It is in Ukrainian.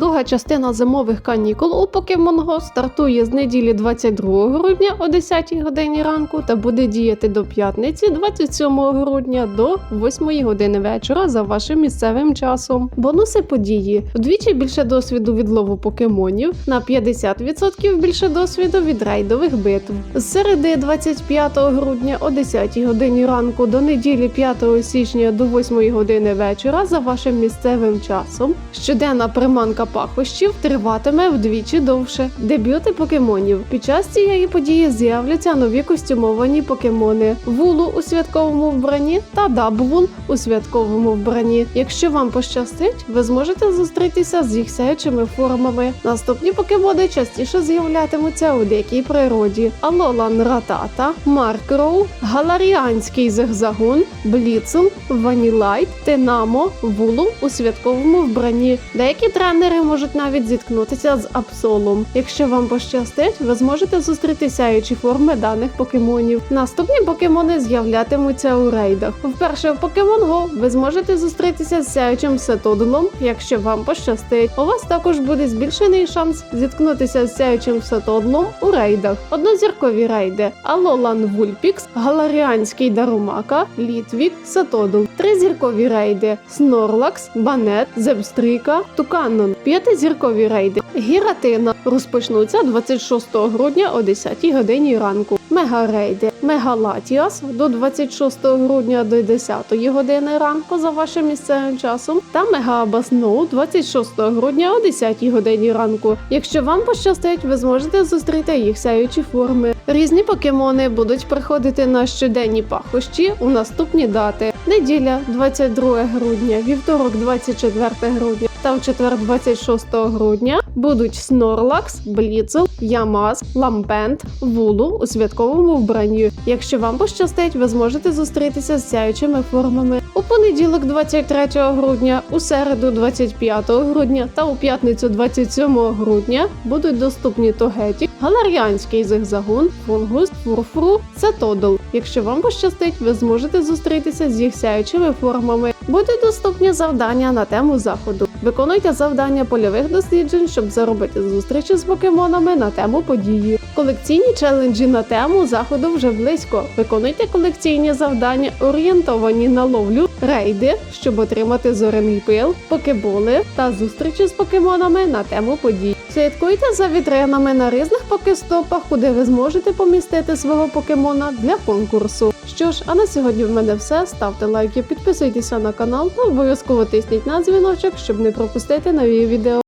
Друга частина зимових канікул у Pokemon Go стартує з неділі 22 грудня о 10 годині ранку та буде діяти до п'ятниці 27 грудня до 8 години вечора за вашим місцевим часом. Бонуси події: вдвічі більше досвіду від лову покемонів, на 50% більше досвіду від рейдових битв. З середи 25 грудня о 10 годині ранку до неділі 5 січня до 8 години вечора за вашим місцевим часом. Щоденна приманка пахощів триватиме вдвічі довше. Дебюти покемонів. Під час цієї події з'являться нові костюмовані покемони: вулу у святковому вбранні та дабвул у святковому вбранні. Якщо вам пощастить, ви зможете зустрітися з їх сяючими формами. Наступні покемони частіше з'являтимуться у дикій природі: Алолан Ратата, Маркроу, Галаріанський зигзагун, Бліцун, Ванілайт, Тенамо, Вулу у святковому вбранні. Деякі тренери можуть навіть зіткнутися з Апсолом. Якщо вам пощастить, ви зможете зустріти сяючі форми даних покемонів. Наступні покемони з'являтимуться у рейдах. Вперше в Pokemon Go ви зможете зустрітися з сяючим сетодлом, якщо вам пощастить. У вас також буде збільшений шанс зіткнутися з сяючим сетодлом у рейдах. Однозіркові рейди: Алолан Вульпікс, Галаріанський Дарумака, Літвік, Сетодл. Тризіркові рейди: Снорлакс, Банет, Зебстрика, Туканнон. П'ятизіркові рейди. Гіратина розпочнуться 26 грудня о 10 годині ранку. Мегарейди Мегалатіас до 26 грудня до 10 години ранку за вашим місцевим часом. Та Мегаабасноу 26 грудня о 10 годині ранку. Якщо вам пощастить, ви зможете зустріти їх сяючі форми. Різні покемони будуть приходити на щоденні пахощі у наступні дати: неділя 22 грудня, вівторок 24 грудня та в четвер 26 грудня будуть Снорлакс, Бліцел, Ямаз, Лампент, Вулу у святковому вбранні. Якщо вам пощастить, ви зможете зустрітися з сяючими формами у понеділок, 23 грудня, у середу, 25 грудня та у п'ятницю, 27 грудня будуть доступні Тогеті, Галаріанський зигзагун, Фунгус, Фурфру, Цетодл. Якщо вам пощастить, ви зможете зустрітися з їх сяючими формами. Будуть доступні завдання на тему заходу. Виконуйте завдання польових досліджень, щоб заробити зустрічі з покемонами на тему події. Колекційні челенджі на тему заходу вже близько. Виконуйте колекційні завдання, орієнтовані на ловлю, рейди, щоб отримати зоряний пил, покеболи та зустрічі з покемонами на тему подій. Слідкуйте за вітринами на різних покестопах, куди ви зможете помістити свого покемона для конкурсу. Що ж, а на сьогодні в мене все. Ставте лайки, підписуйтеся на канал та обов'язково тисніть на дзвіночок, щоб не пропустити нові відео.